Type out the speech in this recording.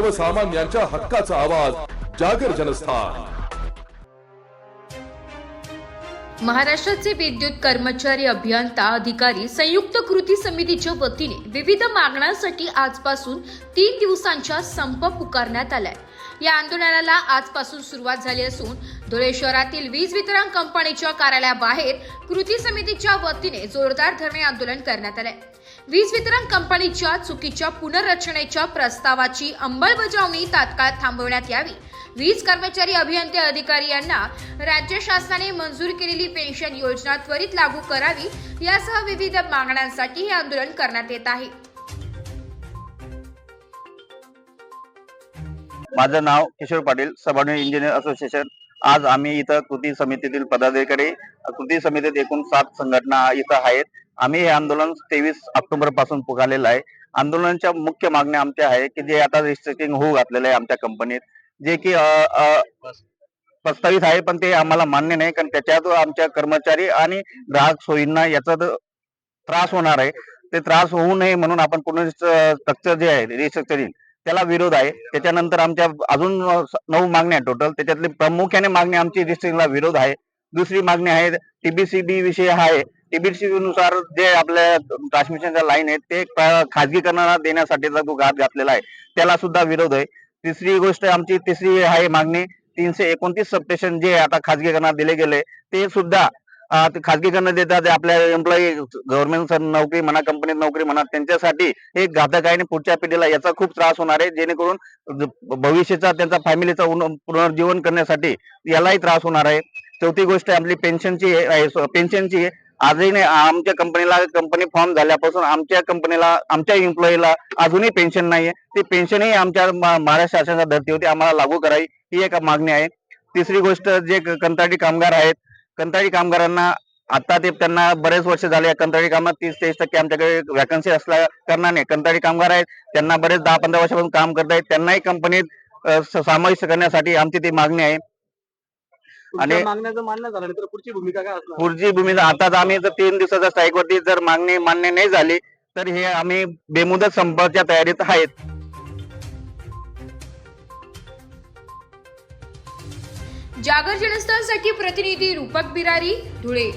सर्वसामान्यांच्या हक्काचा आवाज जागर जनस्थान. महाराष्ट्राचे विद्युत कर्मचारी अभियंता अधिकारी संयुक्त कृती समितीच्या वतीने विविध मागण्यांसाठी आजपासून तीन दिवसांचा संप पुकारण्यात आलाय. या आंदोलनाला आजपासून सुरुवात झाली असून धुळे शहरातील वीज वितरण कंपनीच्या कार्यालयाबाहेर कृती समितीच्या वतीने जोरदार धरणे आंदोलन करण्यात आलंय. वीज वितरण कंपनीच्या चुकीच्या पुनर्रचनेच्या प्रस्तावाची अंमलबजावणी तात्काळ थांबवण्यात यावी. वीज कर्मचारी अभियंते अधिकारी यांना राज्य शासनाने मंजूर केलेली पेन्शन योजना त्वरित लागू करावी यासह विविध मागण्यांसाठी हे आंदोलन करण्यात येत आहे. माझं नाव Kishor Patil subordinate engineer association आज आम्ही इथं कृती समितीतील पदाधिकारी कृती समितीत एकूण सात संघटना इथं आहेत. आम्ही हे आंदोलन तेवीस ऑक्टोबरपासून पुकारलेलं आहे. आंदोलनाच्या मुख्य मागण्या आमच्या आहे की जे आता रिस्ट्रिक्टिंग होऊ घातलेलं आहे आमच्या कंपनीत जे की प्रस्तावित आहे पण ते आम्हाला मान्य नाही कारण त्याच्यात आमच्या कर्मचारी आणि ग्राहक सोयींना याचा त्रास होणार आहे. ते त्रास होऊ नये म्हणून आपण पूर्ण स्ट्रक्चर जे आहे रिस्ट्रक्चरिंग त्याला विरोध आहे. त्याच्यानंतर आमच्या अजून नऊ मागण्या टोटल त्याच्यातली प्रामुख्याने मागणी आमची रिस्ट्रिक्टला विरोध आहे. दुसरी मागणी आहे टीबीसीबी विषय आहे. टीबीसीबी नुसार जे आपल्या ट्रान्समिशनच्या लाईन आहेत ते खाजगीकरणाला देण्यासाठीचा जो घात घातलेला आहे त्याला सुद्धा विरोध आहे. तिसरी गोष्ट आमची तिसरी आहे मागणी. तीनशे एकोणतीस सबस्टेशन जे आता खाजगीकरणात दिले गेले ते सुद्धा ते खाजगीकरण देतात आपल्या एम्प्लॉई गव्हर्नमेंट नोकरी म्हणा कंपनीत नोकरी म्हणा त्यांच्यासाठी हे घातक आहे आणि पुढच्या पिढीला याचा खूप त्रास होणार आहे जेणेकरून भविष्याचा त्यांचा फॅमिलीचा पुनर्जीवन करण्यासाठी यालाही त्रास होणार आहे. चौथी गोष्ट आपली पेन्शनची आहे पेन्शनची आजही नाही आमच्या कंपनीला कंपनी फॉर्म झाल्यापासून आमच्या कंपनीला आमच्या एम्प्लॉईला अजूनही पेन्शन नाहीये. ती पेन्शनही आमच्या महाराष्ट्र शासनाच्या धर्तीवरती आम्हाला लागू करावी ही एक मागणी आहे. तिसरी गोष्ट जे कंत्राटी कामगार आहेत कंत्राटी कामगारांना आता ते त्यांना बरेच वर्ष झाले कंत्राटी कामात तीस तेवीस टक्के आमच्याकडे वॅकन्सी असल्या कारणाने कंत्राटी कामगार आहेत. त्यांना बरेच दहा पंधरा वर्षापासून काम करत आहेत. त्यांनाही कंपनीत समाविष्ट करण्यासाठी आमची ती मागणी आहे. आणि मान्य तर पुढची भूमिका काय पुढची भूमिका आताच आम्ही जर तीन दिवसाच्या स्ट्राईक वरती जर मागणी मान्य नाही झाली तर हे आम्ही बेमुदत संपाच्या तयारीत आहेत. जागर जनस्थानसाठी प्रतिनिधी रूपक बिरारी धुळे.